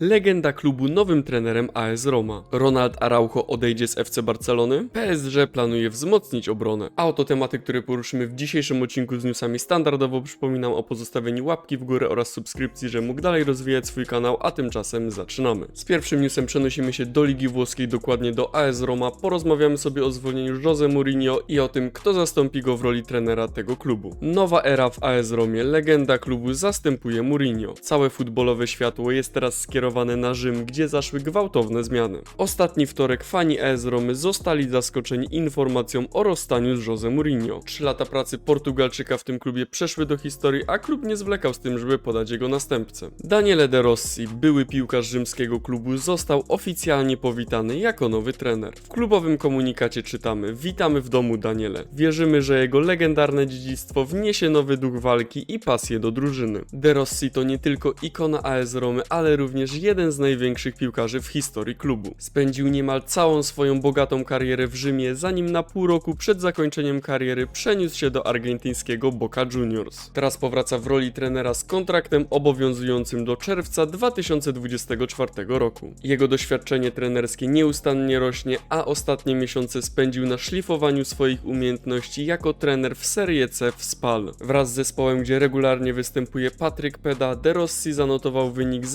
Legenda klubu nowym trenerem AS Roma. Ronald Araujo odejdzie z FC Barcelony. PSG planuje wzmocnić obronę. A oto tematy, które poruszymy w dzisiejszym odcinku z newsami. Standardowo przypominam o pozostawieniu łapki w górę oraz subskrypcji, że mógł dalej rozwijać swój kanał, a tymczasem zaczynamy. Z pierwszym newsem przenosimy się do Ligi Włoskiej, dokładnie do AS Roma. Porozmawiamy sobie o zwolnieniu Jose Mourinho i o tym, kto zastąpi go w roli trenera tego klubu. Nowa era w AS Romie. Legenda klubu zastępuje Mourinho. Całe futbolowe światło jest teraz skierowane na Rzym, gdzie zaszły gwałtowne zmiany. Ostatni wtorek fani AS Romy zostali zaskoczeni informacją o rozstaniu z Jose Mourinho. Trzy lata pracy Portugalczyka w tym klubie przeszły do historii, a klub nie zwlekał z tym, żeby podać jego następcę. Daniele De Rossi, były piłkarz rzymskiego klubu, został oficjalnie powitany jako nowy trener. W klubowym komunikacie czytamy: Witamy w domu Daniele. Wierzymy, że jego legendarne dziedzictwo wniesie nowy duch walki i pasję do drużyny. De Rossi to nie tylko ikona AS Romy, ale również jeden z największych piłkarzy w historii klubu. Spędził niemal całą swoją bogatą karierę w Rzymie, zanim na pół roku przed zakończeniem kariery przeniósł się do argentyńskiego Boca Juniors. Teraz powraca w roli trenera z kontraktem obowiązującym do czerwca 2024 roku. Jego doświadczenie trenerskie nieustannie rośnie, a ostatnie miesiące spędził na szlifowaniu swoich umiejętności jako trener w Serie C w Spal. Wraz z zespołem, gdzie regularnie występuje Patryk Peda, De Rossi zanotował wynik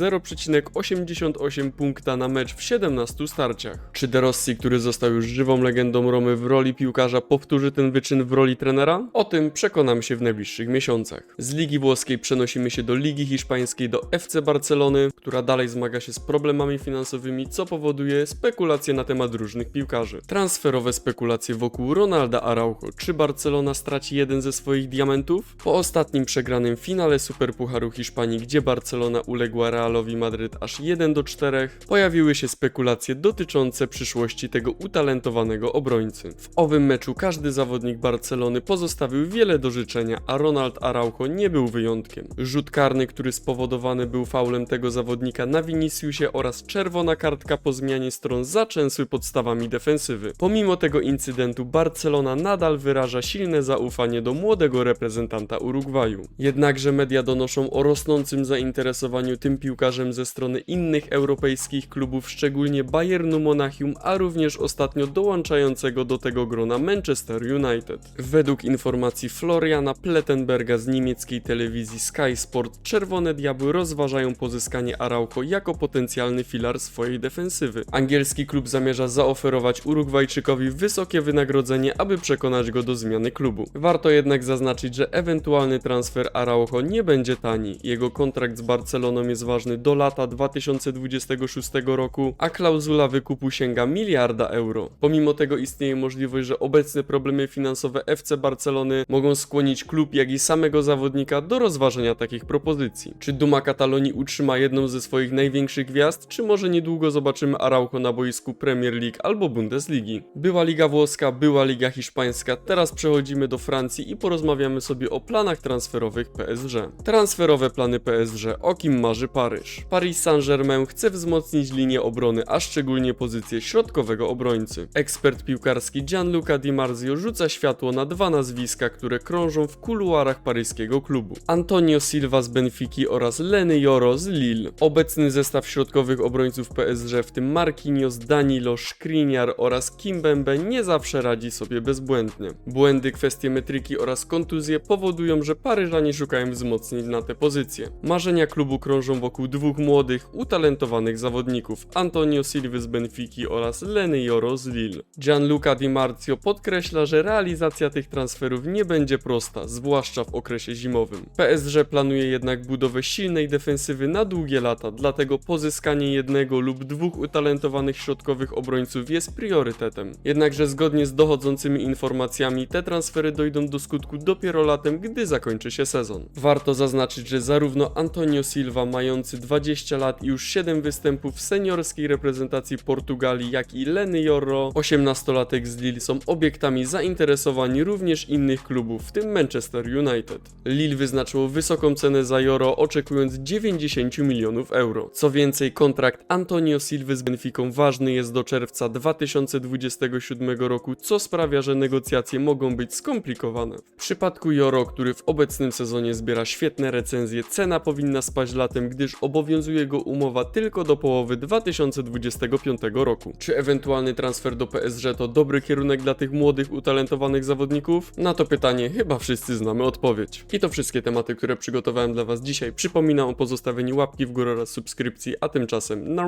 0,88 punkta na mecz w 17 starciach. Czy De Rossi, który został już żywą legendą Romy w roli piłkarza, powtórzy ten wyczyn w roli trenera? O tym przekonam się w najbliższych miesiącach. Z Ligi Włoskiej przenosimy się do Ligi Hiszpańskiej, do FC Barcelony, która dalej zmaga się z problemami finansowymi, co powoduje spekulacje na temat różnych piłkarzy. Transferowe spekulacje wokół Ronalda Araujo. Czy Barcelona straci jeden ze swoich diamentów? Po ostatnim przegranym finale Superpucharu Hiszpanii, gdzie Barcelona uległa Realowi Madryt aż 1 do 4, pojawiły się spekulacje dotyczące przyszłości tego utalentowanego obrońcy. W owym meczu każdy zawodnik Barcelony pozostawił wiele do życzenia, a Ronald Araujo nie był wyjątkiem. Rzut karny, który spowodowany był faulem tego zawodnika na Viniciusie oraz czerwona kartka po zmianie stron zaczęsły podstawami defensywy. Pomimo tego incydentu Barcelona nadal wyraża silne zaufanie do młodego reprezentanta Urugwaju. Jednakże media donoszą o rosnącym zainteresowaniu tym piłkarzem ze strony innych europejskich klubów, szczególnie Bayernu Monachium, a również ostatnio dołączającego do tego grona Manchester United. Według informacji Floriana Plettenberga z niemieckiej telewizji Sky Sport, Czerwone Diabły rozważają pozyskanie Araujo jako potencjalny filar swojej defensywy. Angielski klub zamierza zaoferować Urugwajczykowi wysokie wynagrodzenie, aby przekonać go do zmiany klubu. Warto jednak zaznaczyć, że ewentualny transfer Araujo nie będzie tani. Jego kontrakt z Barceloną jest ważny do lata 2026 roku, a klauzula wykupu sięga miliarda euro. Pomimo tego istnieje możliwość, że obecne problemy finansowe FC Barcelony mogą skłonić klub, jak i samego zawodnika do rozważenia takich propozycji. Czy Duma Katalonii utrzyma jedną ze swoich największych gwiazd, czy może niedługo zobaczymy Araujo na boisku Premier League albo Bundesligi? Była Liga Włoska, była Liga Hiszpańska, teraz przechodzimy do Francji i porozmawiamy sobie o planach transferowych PSG. Transferowe plany PSG, o kim marzy Paryż? Paris Saint-Germain chce wzmocnić linię obrony, a szczególnie pozycję środkowego obrońcy. Ekspert piłkarski Gianluca Di Marzio rzuca światło na dwa nazwiska, które krążą w kuluarach paryskiego klubu. Antonio Silva z Benfiki oraz Leny Joro z Lille. Obecny zestaw środkowych obrońców PSG, w tym Marquinhos, Danilo, Skriniar oraz Kimbembe nie zawsze radzi sobie bezbłędnie. Błędy, kwestie metryki oraz kontuzje powodują, że Paryżanie szukają wzmocnień na tę pozycję. Marzenia klubu krążą wokół dwóch młodych, utalentowanych zawodników Antonio Silva z Benfiki oraz Leny Joro z Lille. Gianluca Di Marzio podkreśla, że realizacja tych transferów nie będzie prosta, zwłaszcza w okresie zimowym. PSG planuje jednak budowę silnej defensywy na długie lata, dlatego pozyskanie jednego lub dwóch utalentowanych środkowych obrońców jest priorytetem. Jednakże zgodnie z dochodzącymi informacjami te transfery dojdą do skutku dopiero latem, gdy zakończy się sezon. Warto zaznaczyć, że zarówno Antonio Silva mający 20 lat i już 7 występów w seniorskiej reprezentacji Portugalii, jak i Leny Jorro, 18-latek z Lille są obiektami zainteresowań również innych klubów, w tym Manchester United. Lille wyznaczyło wysoką cenę za Joro, oczekując 90 milionów euro. Co więcej, kontrakt Antonio Silva z Benficą ważny jest do czerwca 2027 roku, co sprawia, że negocjacje mogą być skomplikowane. W przypadku Joro, który w obecnym sezonie zbiera świetne recenzje, cena powinna spaść latem, gdyż obowiązuje go jego umowa tylko do połowy 2025 roku. Czy ewentualny transfer do PSG to dobry kierunek dla tych młodych, utalentowanych zawodników? Na to pytanie chyba wszyscy znamy odpowiedź. I to wszystkie tematy, które przygotowałem dla Was dzisiaj. Przypominam o pozostawieniu łapki w górę oraz subskrypcji, a tymczasem na